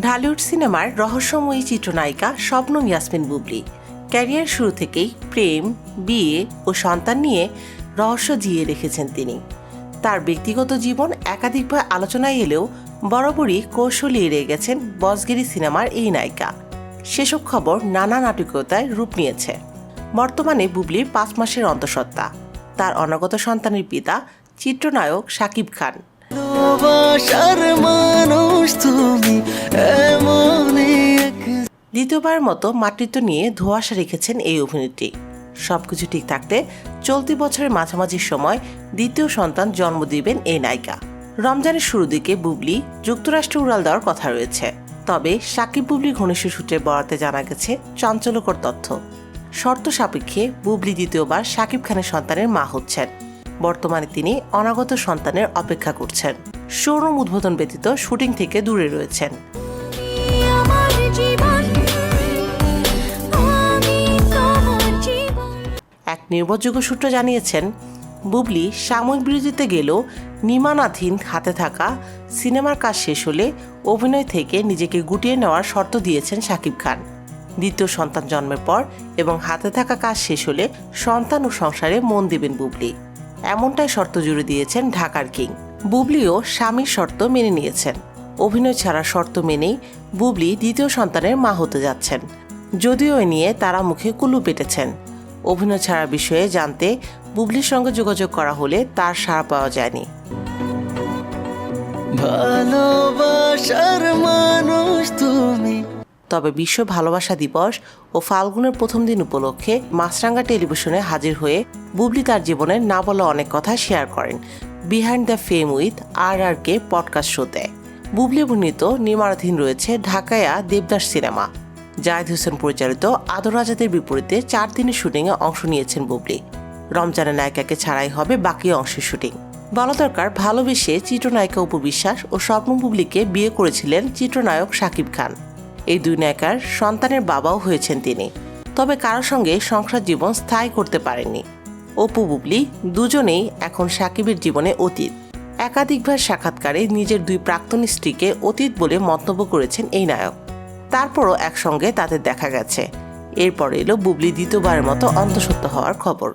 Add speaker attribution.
Speaker 1: ঢালিউড সিনেমার রহস্যময়ী চিত্রনায়িকা শবনম ইয়াসমিন বুবলি। ক্যারিয়ার শুরু থেকেই প্রেম, বিয়ে ও সন্তান নিয়ে রহস্য জিয়ে রেখেছেন তিনি। তার ব্যক্তিগত জীবন একাধিকবার আলোচনায় এলেও বরাবরই কৌশলী এড়িয়ে গেছেন বসগিরি সিনেমার এই নায়িকা। সেসব খবর নানা নাটকীয়তায় রূপ নিয়েছে। বর্তমানে বুবলির পাঁচ মাসের অন্তঃসত্ত্বা। তার অনাগত সন্তানের পিতা, চিত্রনায়ক শাকিব খান। দ্বিতীয়বার মতো মাতৃত্ব নিয়ে ধোঁয়াশা রেখেছেন এই অভিনেত্রী। সবকিছু ঠিক থাকতে চলতি বছরের মাঝামাঝি সময় দ্বিতীয় সন্তান জন্ম দিবেন এই নায়িকা। রমজানের শুরু দিকে বুবলি যুক্তরাষ্ট্রে উড়াল দেওয়ার কথা রয়েছে। তবে সাকিব বুবলি ঘনিষ্ঠ সূত্রে বরাতে জানা গেছে চাঞ্চল্যকর তথ্য। শর্ত সাপেক্ষে বুবলি দ্বিতীয়বার সাকিব খানের সন্তানের মা হচ্ছেন। বর্তমানে তিনি অনাগত সন্তানের অপেক্ষা করছেন। শোরুম উদ্বোধন ব্যতীত শুটিং থেকে দূরে রয়েছেন। এক নির্ভরযোগ্য সূত্র জানিয়েছেন, বুবলি সাময়িক বিরতিতে গেলেও নির্মাণাধীন হাতে থাকা সিনেমার কাজ শেষ হলে অভিনয় থেকে নিজেকে গুটিয়ে নেওয়ার শর্ত দিয়েছেন শাকিব খান। দ্বিতীয় সন্তান জন্মের পর এবং হাতে থাকা কাজ শেষ হলে সন্তান ও সংসারে মন দেবেন বুবলি। এমনটাই শর্ত জুড়ে দিয়েছেন ঢাকার কিং। বুবলিও স্বামীর শর্ত মেনে নিয়েছেন। অভিনয় ছাড়া শর্ত মেনেই বুবলি দ্বিতীয় সন্তানের মা হতে যাচ্ছেন। যদিও এ নিয়ে তারা মুখে কুলু পেটেছেন। অভিনয় ছাড়া বিষয়ে জানতে বুবলির সঙ্গে যোগাযোগ করা হলে তার সাড়া পাওয়া যায়নি।
Speaker 2: ভালোবাসার মানুষ তুমি।
Speaker 1: তবে বিশ্ব ভালোবাসা দিবস ও ফাল্গুনের প্রথম দিন উপলক্ষে মাছরাঙ্গা টেলিভিশনে হাজির হয়ে বুবলি তার জীবনের না বলা অনেক কথা শেয়ার করেন behind the fame with R R K podcast শোতে। বুবলি অভিনীত নির্মাণাধীন রয়েছে ঢাকায়া দেবদাস সিনেমা। জায়েদ হোসেন পরিচালিত আদর রাজাদের বিপরীতে চার দিনের শুটিংয়ে অংশ নিয়েছেন বুবলি। রমজানের নায়িকাকে ছাড়াই হবে বাকি অংশের শুটিং। বলা দরকার ভালোবেসে চিত্রনায়িকা উপবিশ্বাস ও স্বপ্ন বুবলিকে বিয়ে করেছিলেন চিত্রনায়ক শাকিব খান। এই দুই নায়িকার সন্তানের বাবাও হয়েছেন তিনি। তবে কারোর সঙ্গে সংসার জীবন স্থায়ী করতে পারেননি। অপু বুবলি দুজনেই এখন সাকিবের জীবনে অতীত। একাধিকবার সাক্ষাৎকারে নিজের দুই প্রাক্তন স্ত্রীকে অতীত বলে মন্তব্য করেছেন এই নায়ক। তারপরও একসঙ্গে তাদের দেখা গেছে। এরপর এলো বুবলি দ্বিতীয়বারের মতো অন্তঃসত্ত্ব হওয়ার খবর।